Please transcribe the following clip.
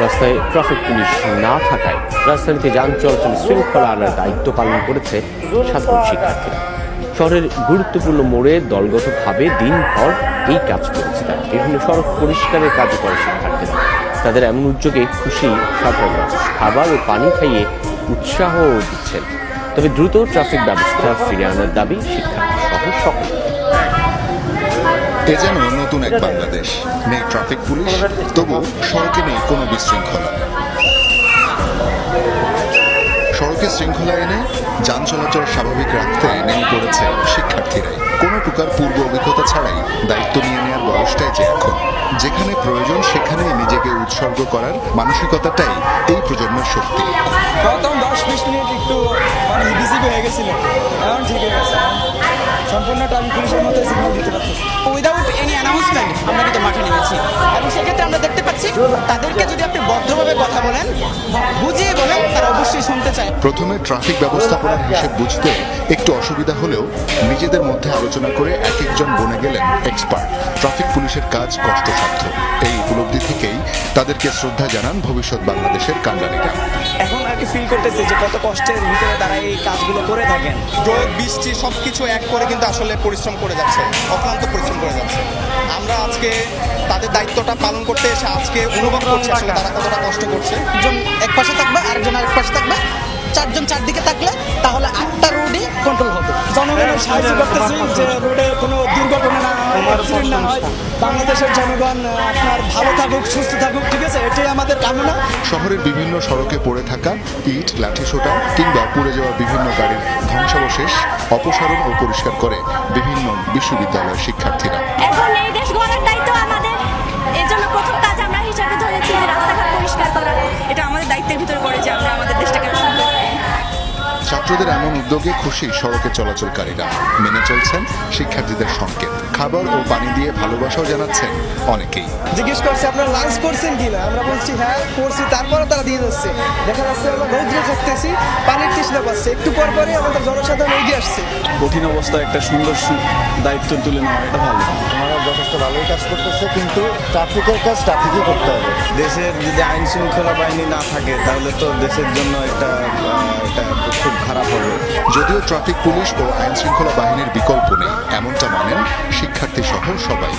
রাস্তায় traffic police না থাকায় রাজধানীতে যান চলাচল শৃঙ্খলা আনার দায়িত্ব পালন করেছে সাধারণ শিক্ষার্থীরা। শহরের গুরুত্বপূর্ণ মোড়ে দলগতভাবে দিনভর এই কাজ করেছে তারা। বিভিন্ন সড়ক পরিষ্কারের কাজ করে শিক্ষার্থীরা। তাদের এমন উদ্যোগে খুশি সাধারণ মানুষ। খাবার ও পানি খাইয়ে উৎসাহ দিচ্ছেন। তবে দ্রুত ট্রাফিক ব্যবস্থা ফিরে আনার দাবি শিক্ষার্থী সহ সকল। এ যেন নতুন এক বাংলাদেশ। নেই ট্রাফিক পুলিশ তবু সড়কে নেই কোনো বিশৃঙ্খলা। সড়কে শৃঙ্খলা এনে যান চলাচল স্বাভাবিক রাখতে নেমে পড়েছে শিক্ষার্থীরাই কোনো প্রকার পূর্ব অভিজ্ঞতা ছাড়াই দায়িত্ব নিয়ে নেওয়ার বয়সটাই যে এখন। যেখানে প্রয়োজন সেখানে নিজেকে উৎসর্গ করার মানসিকতাটাই এই প্রজন্মের শক্তি। দশ মিনিট একটু মানে হয়ে গেছিল গেছে সম্পূর্ণ ট্রাফিক পুলিশের মতো সিগন্যাল দিতে পারতেছে। উইদাউট এনি অ্যানাউন্সমেন্ট আমরা কিন্তু মাঠে নেমেছি। এবং সেক্ষেত্রে আমরা দেখতে পাচ্ছি তাদেরকে যদি আপনি ভদ্রভাবে কথা বলেন বুঝিয়ে বলেন তারা অবশ্যই শুনতে চায়। প্রথমে ট্রাফিক ব্যবস্থাপনার হিসেব বুঝতে একটু অসুবিধা হলেও নিজেদের মধ্যে আলোচনা করে এক একজন বনে গেলেন এক্সপার্ট ট্রাফিক পুলিশের কাজ কষ্টসাধ্য। এই উপলব্ধি থেকেই তাদেরকে শ্রদ্ধা জানান ভবিষ্যৎ বাংলাদেশের কান্ডারিরা এখন আর কি ফিল করতেছে যে কত কষ্টের ভিতরে তারা এই কাজগুলো করে থাকেন। রোদ বৃষ্টি সব কিছু এক করে কিন্তু আসলে পরিশ্রম করে যাচ্ছে, অক্লান্ত পরিশ্রম করে যাচ্ছে। আমরা আজকে তাদের দায়িত্বটা পালন করতে এসে আজকে অনুভব করছি আসলে তারা কতটা কষ্ট করছে। একজন এক পাশে থাকবে, আরেকজন আরেক পাশে থাকবে, চারজন চারদিকে থাকলে কন্ট্রোল হবে। জনগণের সাহায্য করতেছি যে রোডে কোনো দুর্ঘটনা না হয় অ্যাক্সিডেন্ট না হয়। বাংলাদেশের জনগণ আপনার ভালো থাকুক সুস্থ থাকুক ঠিক আছে? এটাই আমাদের কামনা। শহরের বিভিন্ন সড়কে পড়ে থাকা ইট লাঠিসোঁটা কিংবা পুড়ে যাওয়া বিভিন্ন গাড়ির ধ্বংসাবশেষ অপসারণ ও পরিষ্কার করে বিভিন্ন বিশ্ববিদ্যালয়ের শিক্ষার্থীরা। এখন এই দেশ গড়ার দায়িত্ব আমাদের। এর জন্য প্রথম কাজ আমরা হিসাবে ধরেছি যে রাস্তাঘাট পরিষ্কার করা। এটা আমাদের দায়িত্বের ভিতরে পড়ে যে আমরা আমাদের দেশটাকে ছাত্রদের এমন উদ্যোগে খুশি সড়কে চলাচলকারীরা। মেনে চলছেন শিক্ষার্থীদের সংকেত। খাবার ও পানি দিয়ে ভালোবাসাও জানাচ্ছেন অনেকেই। জিজ্ঞেস করছে আপনারা লাঞ্চ করছেন কি না আমরা বলছি হ্যাঁ করছি। তারপরে তারা দিয়ে যাচ্ছে। দেখা যাচ্ছে আমরা রৌদ্রে থাকতেছি পানির তৃষ্ণা পাচ্ছে। একটু পর পরই আমাদের জনসাধারণ এগিয়ে আসছে। কঠিন অবস্থায় একটা সুন্দর দায়িত্ব তুলে নেওয়া এটা ভালো। আমরা যথেষ্ট ভালোই কাজ করতেছে কিন্তু ট্রাফিকের কাজ ট্রাফিকই করতে হবে। দেশের যদি আইন শৃঙ্খলা বাহিনী না থাকে তাহলে তো দেশের জন্য একটা এটা খুব খারাপ হবে। যদিও ট্রাফিক, পুলিশ ও আইনশৃঙ্খলা বাহিনীর বিকল্প নেই, এমনটা মানেন শিক্ষার্থী সহ সবাই।